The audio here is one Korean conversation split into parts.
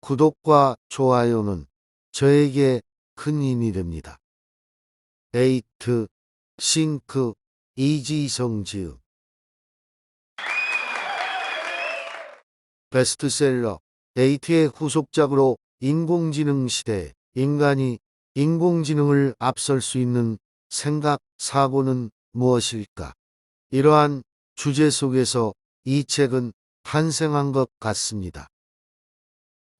구독과 좋아요는 저에게 큰 힘이 됩니다. 에이트 싱크 이지성 지음 베스트셀러 에이트의 후속작으로 인공지능 시대에 인간이 인공지능을 앞설 수 있는 생각, 사고는 무엇일까? 이러한 주제 속에서 이 책은 탄생한 것 같습니다.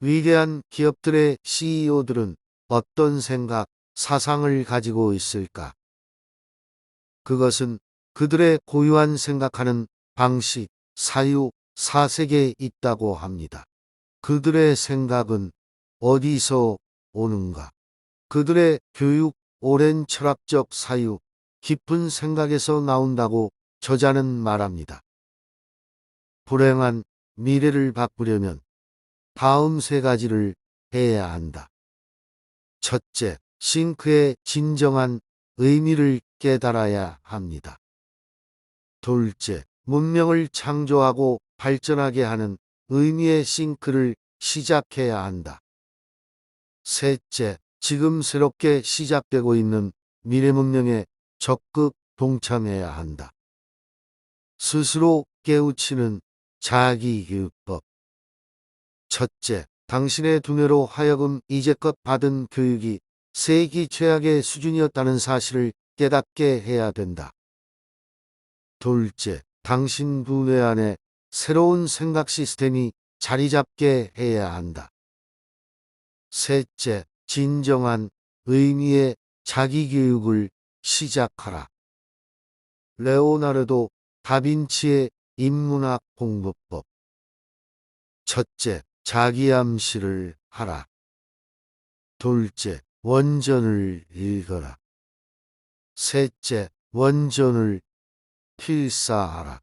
위대한 기업들의 CEO들은 어떤 생각, 사상을 가지고 있을까? 그것은 그들의 고유한 생각하는 방식, 사유, 사색에 있다고 합니다. 그들의 생각은 어디서 오는가? 그들의 교육, 오랜 철학적 사유, 깊은 생각에서 나온다고 저자는 말합니다. 불행한 미래를 바꾸려면 다음 세 가지를 해야 한다. 첫째, 싱크의 진정한 의미를 깨달아야 합니다. 둘째, 문명을 창조하고 발전하게 하는 의미의 싱크를 시작해야 한다. 셋째, 지금 새롭게 시작되고 있는 미래 문명에 적극 동참해야 한다. 스스로 깨우치는 자기교육법. 첫째, 당신의 두뇌로 하여금 이제껏 받은 교육이 세기 최악의 수준이었다는 사실을 깨닫게 해야 된다. 둘째, 당신 두뇌 안에 새로운 생각 시스템이 자리 잡게 해야 한다. 셋째, 진정한 의미의 자기교육을 시작하라. 레오나르도 다빈치의 인문학 공부법. 첫째, 자기암시를 하라. 둘째, 원전을 읽어라. 셋째, 원전을 필사하라.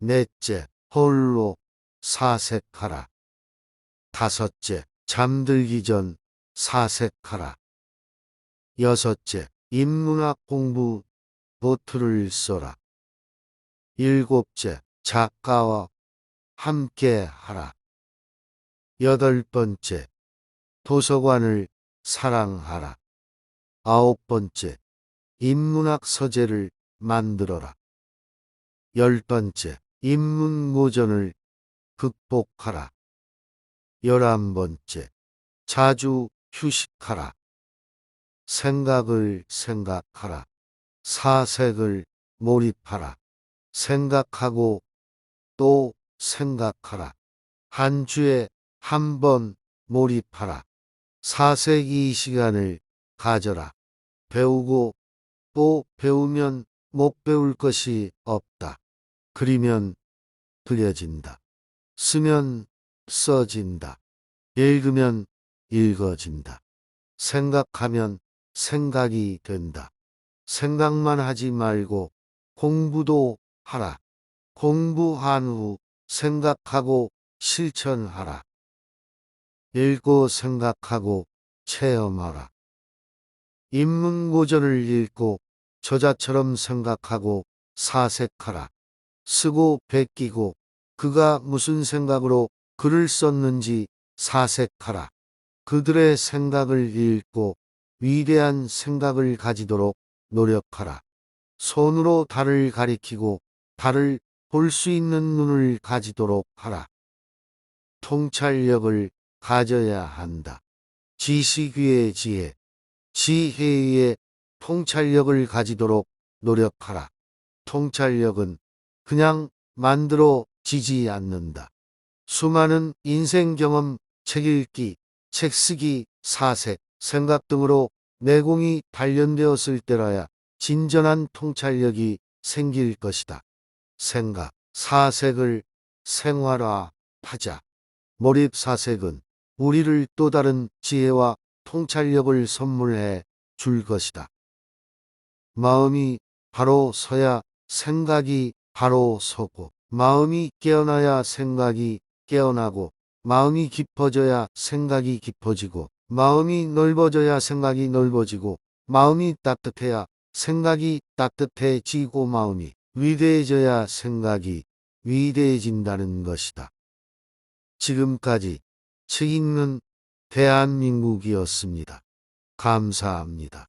넷째, 홀로 사색하라. 다섯째, 잠들기 전 사색하라. 여섯째, 인문학 공부 노트를 써라. 일곱째, 작가와 함께 하라. 여덟 번째, 도서관을 사랑하라. 아홉 번째, 인문학 서재를 만들어라. 열 번째, 인문고전을 극복하라. 열한 번째, 자주 휴식하라. 생각을 생각하라. 사색을 몰입하라. 생각하고 또 생각하라. 한 주에 한번 몰입하라. 사색 이 시간을 가져라. 배우고 또 배우면 못 배울 것이 없다. 그리면 그려진다. 쓰면 써진다. 읽으면 읽어진다. 생각하면 생각이 된다. 생각만 하지 말고 공부도 하라. 공부한 후 생각하고 실천하라. 읽고 생각하고 체험하라. 인문고전을 읽고 저자처럼 생각하고 사색하라. 쓰고 베끼고 그가 무슨 생각으로 글을 썼는지 사색하라. 그들의 생각을 읽고 위대한 생각을 가지도록 노력하라. 손으로 달을 가리키고 달을 볼 수 있는 눈을 가지도록 하라. 통찰력을 가져야 한다. 지식위의 지혜, 지혜의 통찰력을 가지도록 노력하라. 통찰력은 그냥 만들어지지 않는다. 수많은 인생 경험, 책 읽기, 책 쓰기, 사색, 생각 등으로 내공이 단련되었을 때라야 진전한 통찰력이 생길 것이다. 생각, 사색을 생활화하자. 몰입 사색은 우리를 또 다른 지혜와 통찰력을 선물해 줄 것이다. 마음이 바로 서야 생각이 바로 서고, 마음이 깨어나야 생각이 깨어나고, 마음이 깊어져야 생각이 깊어지고, 마음이 넓어져야 생각이 넓어지고, 마음이 따뜻해야 생각이 따뜻해지고, 마음이 위대해져야 생각이 위대해진다는 것이다. 지금까지 책 읽는 대한민국이었습니다. 감사합니다.